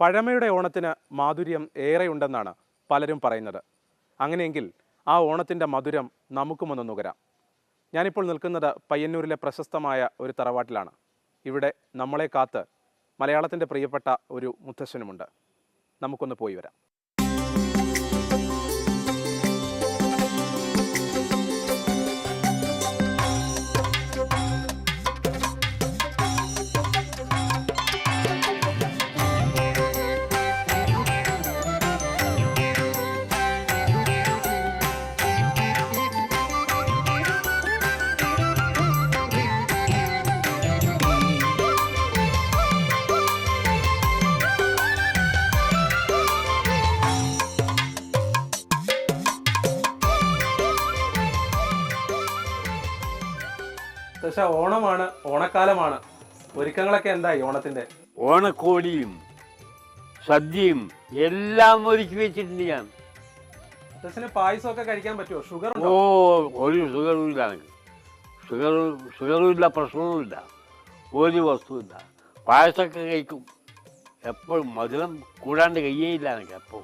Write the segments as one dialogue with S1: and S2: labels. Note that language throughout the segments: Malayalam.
S1: പഴമയുടെ ഓണത്തിന് മാധുര്യം ഏറെയുണ്ടെന്നാണ് പലരും പറയുന്നത്. അങ്ങനെയെങ്കിൽ ആ ഓണത്തിന്റെ മധുരം നമുക്കുമൊന്ന് നുകരാം. ഞാനിപ്പോൾ നിൽക്കുന്നത് പയ്യന്നൂരിലെ പ്രശസ്തമായ ഒരു തറവാട്ടിലാണ്. ഇവിടെ നമ്മളെ കാത്ത് മലയാളത്തിന്റെ പ്രിയപ്പെട്ട ഒരു മുത്തശ്ശനുമുണ്ട്. നമുക്കൊന്ന് പോയി വരാം. പക്ഷേ ഓണമാണ് ഓണക്കാലമാണ്. ഒരുക്കങ്ങളൊക്കെ എന്തായി ഓണത്തിന്റെ?
S2: ഓണക്കോടിയും സദ്യയും എല്ലാം ഒരുക്കി വെച്ചിട്ടുണ്ട് ഞാൻ.
S1: അച്ഛന് പായസമൊക്കെ കഴിക്കാൻ പറ്റുമോ ഷുഗർ
S2: ഓ ഒരു ഷുഗറും ഇല്ല എനിക്ക് ഷുഗർ ഷുഗറും ഇല്ല പ്രശ്നവും ഇല്ല. ഒരു വസ്തുവില്ല പായസമൊക്കെ കഴിക്കും. എപ്പോഴും മധുരം കൂടാണ്ട് കഴിയേയില്ല എനിക്ക് എപ്പോൾ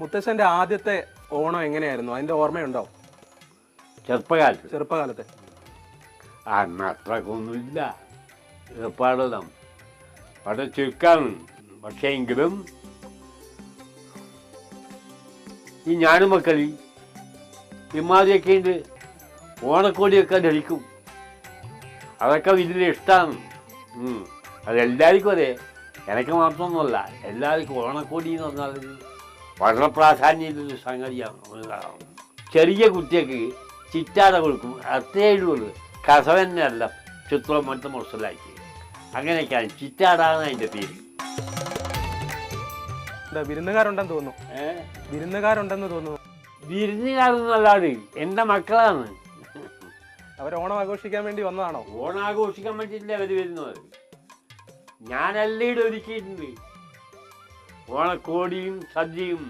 S1: മുത്തശ്ശന്റെ ആദ്യത്തെ ഓണം എങ്ങനെയായിരുന്നു? അതിന്റെ ഓർമ്മയുണ്ടോ?
S2: ചെറുപ്പകാലത്ത്.
S1: ചെറുപ്പകാലത്തെ.
S2: അന്ന് അത്രക്കൊന്നുമില്ല ഏർപ്പാടെല്ലാം വളരെ ചുരുക്കാണ് പക്ഷേ എങ്കിലും ഈ ഞാനും മക്കളി ഇമാതിയൊക്കെ ഉണ്ട്. ഓണക്കോടിയൊക്കെ ധരിക്കും. അതൊക്കെ വലിയ ഇഷ്ടമാണ്. അതെല്ലാവർക്കും അതെ. എനിക്ക് മാത്രമൊന്നുമല്ല എല്ലാവർക്കും ഓണക്കോടി എന്ന് പറഞ്ഞാൽ വളരെ പ്രാധാന്യമുള്ളൊരു സംഗതിയാണ്. ചെറിയ കുട്ടിയൊക്കെ ചിറ്റാട കൊടുക്കും. അത്രയേ ഉള്ളൂ. കസവ തന്നെയല്ല ചിത്രം മറ്റ് മനസ്സിലാക്കി അങ്ങനെയൊക്കെയാണ് ചിറ്റാടാണ് അതിന്റെ പേര്.
S1: എന്താ വിരുന്നുകാരുണ്ടെന്ന് തോന്നുന്നു. വിരുന്നുകാരുണ്ടെന്ന് തോന്നുന്നു.
S2: വിരുന്നുകാരെന്നല്ലാതെ എന്റെ മക്കളാണ്.
S1: അവർ ഓണം ആഘോഷിക്കാൻ വേണ്ടി വന്നതാണോ?
S2: ഓണം ആഘോഷിക്കാൻ വേണ്ടിയിട്ടില്ല അവർ വരുന്നത്. ഞാനെല്ലാം ഒരുക്കിയിട്ടുണ്ട്. ഓണക്കോടിയും സദ്യയും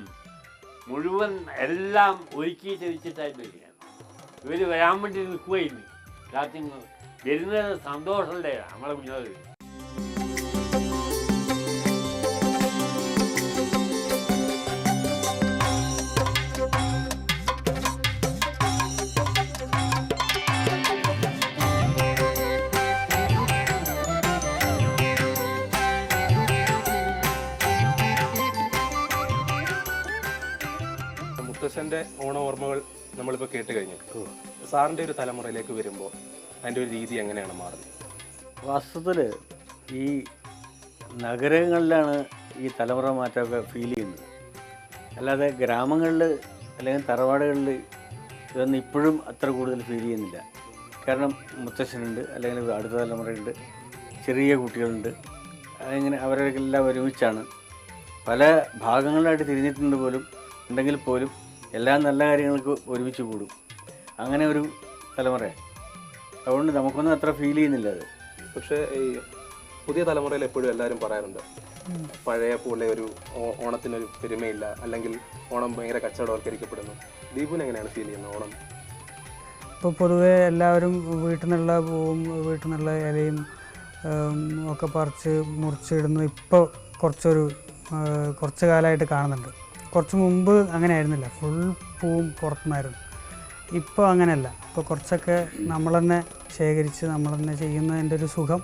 S2: മുഴുവൻ എല്ലാം ഒരുക്കിയിട്ട് വെച്ചിട്ടായിട്ട് വരിക ഇവർ വരാൻ വേണ്ടി നിൽക്കുകയില്ല. കാത്തിങ്ങൾ വരുന്നത് സന്തോഷമല്ലേ നമ്മളെ കുഞ്ഞത്
S1: മുത്തശ്ശന്റെ ഓണ ഓർമ്മകൾ നമ്മളിപ്പോൾ കേട്ട് കഴിഞ്ഞു. സാറിന്റെ ഒരു തലമുറയിലേക്ക് വരുമ്പോൾ അതിന്റെ ഒരു രീതി എങ്ങനെയാണ് മാറുന്നത്?
S3: വാസ്തവത്തിൽ ഈ നഗരങ്ങളിലാണ് ഈ തലമുറ മാറ്റമൊക്കെ ഫീൽ ചെയ്യുന്നത്. അല്ലാതെ ഗ്രാമങ്ങളിൽ അല്ലെങ്കിൽ തറവാടുകളിൽ ഇതൊന്നും ഇപ്പോഴും അത്ര കൂടുതൽ ഫീൽ ചെയ്യുന്നില്ല. കാരണം മുത്തശ്ശനുണ്ട് അല്ലെങ്കിൽ അടുത്ത തലമുറയുണ്ട് ചെറിയ കുട്ടികളുണ്ട്. അങ്ങനെ അവരെല്ലാം ഒരുമിച്ചാണ്. പല ഭാഗങ്ങളിലായിട്ട് തിരിഞ്ഞിട്ടുണ്ട് പോലും ഉണ്ടെങ്കിൽ പോലും എല്ലാ നല്ല കാര്യങ്ങൾക്ക് ഒരുമിച്ച് കൂടും. അങ്ങനെ ഒരു തലമുറ. അതുകൊണ്ട് നമുക്കൊന്നും അത്ര ഫീൽ ചെയ്യുന്നില്ല അത്.
S1: പക്ഷേ ഈ പുതിയ തലമുറയിൽ എപ്പോഴും എല്ലാവരും പറയാറുണ്ട്. പഴയ പോലെ ഒരു ഓണത്തിനൊരു പെരുമയില്ല. അല്ലെങ്കിൽ ഓണം ഭയങ്കര കച്ചവടവൽക്കരിക്കപ്പെടുന്നു. ദീപുവിന് എങ്ങനെയാണ് ഫീൽ ചെയ്യുന്നത് ഓണം?
S4: ഇപ്പോൾ പൊതുവേ എല്ലാവരും വീട്ടിൽ നിന്നുള്ള പൂവും വീട്ടിൽ നിന്നുള്ള ഇലയും ഒക്കെ പറിച്ച് മുറിച്ചിടുന്നു. ഇപ്പോൾ കുറച്ചൊരു കുറച്ച് കാലമായിട്ട് കാണുന്നുണ്ട്. കുറച്ച് മുമ്പ് അങ്ങനെ ആയിരുന്നില്ല ഫുൾ പൂവും പുറത്തുനിന്നായിരുന്നു. ഇപ്പോൾ അങ്ങനെയല്ല. ഇപ്പോൾ കുറച്ചൊക്കെ നമ്മൾ തന്നെ ശേഖരിച്ച് നമ്മൾ തന്നെ ചെയ്യുന്നതിന്റെ ഒരു സുഖം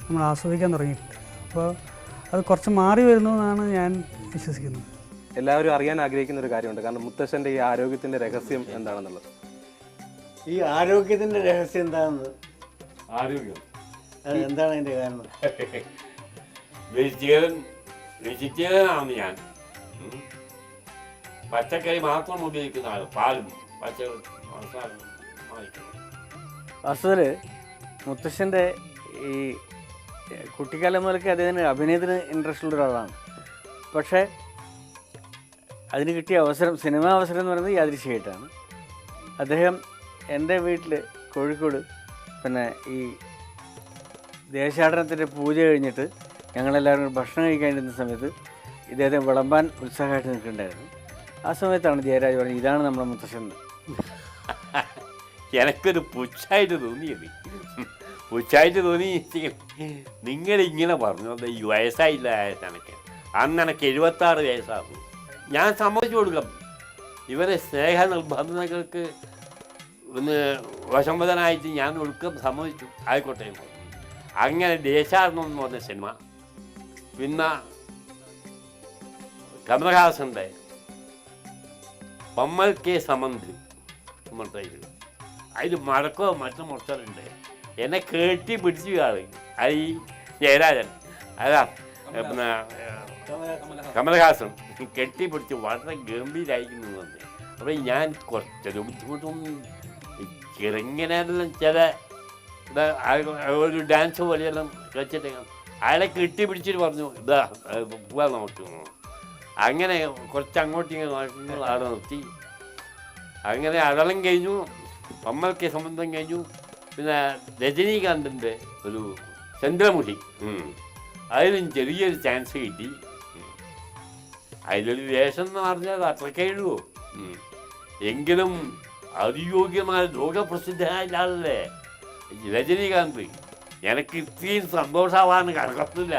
S4: നമ്മൾ ആസ്വദിക്കാൻ തുടങ്ങിയിട്ടുണ്ട് അപ്പോൾ അത് കുറച്ച് മാറി വരുന്നു എന്നാണ് ഞാൻ വിശ്വസിക്കുന്നത്
S1: എല്ലാവരും അറിയാൻ ആഗ്രഹിക്കുന്ന ഒരു കാര്യമുണ്ട്. കാരണം മുത്തശ്ശന്റെ ഈ ആരോഗ്യത്തിന്റെ രഹസ്യം എന്താണെന്നുള്ളത്?
S3: ഈ ആരോഗ്യത്തിന്റെ രഹസ്യം എന്താണെന്ന്?
S2: ആരോഗ്യം.
S3: എന്താണ് അതിന്റെ കാരണം?
S2: വെജിറ്റേറിയൻ വെജിറ്റേറിയനാണ് ഞാൻ. ഉം. പച്ചക്കറി മാത്രം ഉപയോഗിക്കുന്ന ആൾ പാലും പച്ചക്കറി വാങ്ങിക്കണം
S3: മുത്തശ്ശന്റെ ഈ കുട്ടിക്കാലം മുതലൊക്കെ അദ്ദേഹത്തിന് അഭിനയത്തിന് ഇൻട്രസ്റ്റ് ഉള്ള ഒരാളാണ്. പക്ഷേ അതിന് കിട്ടിയ അവസരം സിനിമാ അവസരം എന്ന് പറയുന്നത് യാദൃശ്യമായിട്ടാണ് അദ്ദേഹം എന്റെ വീട്ടിൽ കോഴിക്കോട് പിന്നെ ഈ ദേശാടനത്തിന്റെ പൂജ കഴിഞ്ഞിട്ട് ഞങ്ങളെല്ലാവരും ഭക്ഷണം കഴിക്കാനിരുന്ന സമയത്ത് ഇദ്ദേഹത്തെ വിളമ്പാൻ ഉത്സാഹമായിട്ട് നിൽക്കുന്നുണ്ടായിരുന്നു. ആ സമയത്താണ് ജയരാജ് പറഞ്ഞത് ഇതാണ് നമ്മുടെ മുത്തശ്ശൻ.
S2: എനിക്കൊരു പുച്ഛായിട്ട് തോന്നിയത് പുച്ഛായിട്ട് തോന്നി നിങ്ങൾ ഇങ്ങനെ പറഞ്ഞു ഈ വയസ്സായില്ല എനിക്ക്. അന്ന് എനിക്ക് എഴുപത്താറ് വയസ്സാകും. ഞാൻ സമ്മതിച്ചു കൊടുക്കാം. ഇവരെ സ്നേഹ നിർബന്ധങ്ങൾക്ക് ഒന്ന് വശംവദനായിട്ട് ഞാൻ ഒടുക്കം സമ്മതിച്ചു. ആയിക്കോട്ടെ അങ്ങനെ ദേശാടനം എന്ന് പറഞ്ഞ സിനിമ പിന്നെ കമലഹാസന്റെ പമ്മൽ കെ സമന്ത്. മറ്റേത് അതിൽ മടക്കോ മറ്റു മുറച്ചുണ്ട് എന്നെ കേട്ടി പിടിച്ചു ആൾ അത് ഈ ജയരാജൻ. അതാ പിന്നെ കമലഹാസൻ. കെട്ടി പിടിച്ച് വളരെ ഗംഭീരായിരിക്കുന്നു എന്ന് അപ്പോൾ ഞാൻ കുറച്ചൊരു ബുദ്ധിമുട്ടൊന്നും ചെറുങ്ങനെല്ലാം ചില ഒരു ഡാൻസ് പോലെയെല്ലാം കളിച്ചിട്ട് അയാളെ കെട്ടി പിടിച്ചിട്ട് പറഞ്ഞു ഇതാ പോവാം നമുക്ക്. അങ്ങനെ കുറച്ച് അങ്ങോട്ടും ഇങ്ങനെ അവിടെ നിർത്തി. അങ്ങനെ അടളം കഴിഞ്ഞു പമ്മൽക്ക് സംബന്ധം കഴിഞ്ഞു. പിന്നെ രജനീകാന്തിന്റെ ഒരു ചന്ദ്രമുഖി. അതിലും ചെറിയൊരു ചാൻസ് കിട്ടി. അതിലൊരു വേഷം എന്ന് പറഞ്ഞാൽ അത്രക്കേ ഉള്ളൂ. എങ്കിലും അതിയോഗ്യമായ ലോകപ്രസിദ്ധനായ ആളല്ലേ? രജനീകാന്ത്. എനിക്ക് ഇത്രയും സന്തോഷമാവാൻ കണക്കത്തില്ല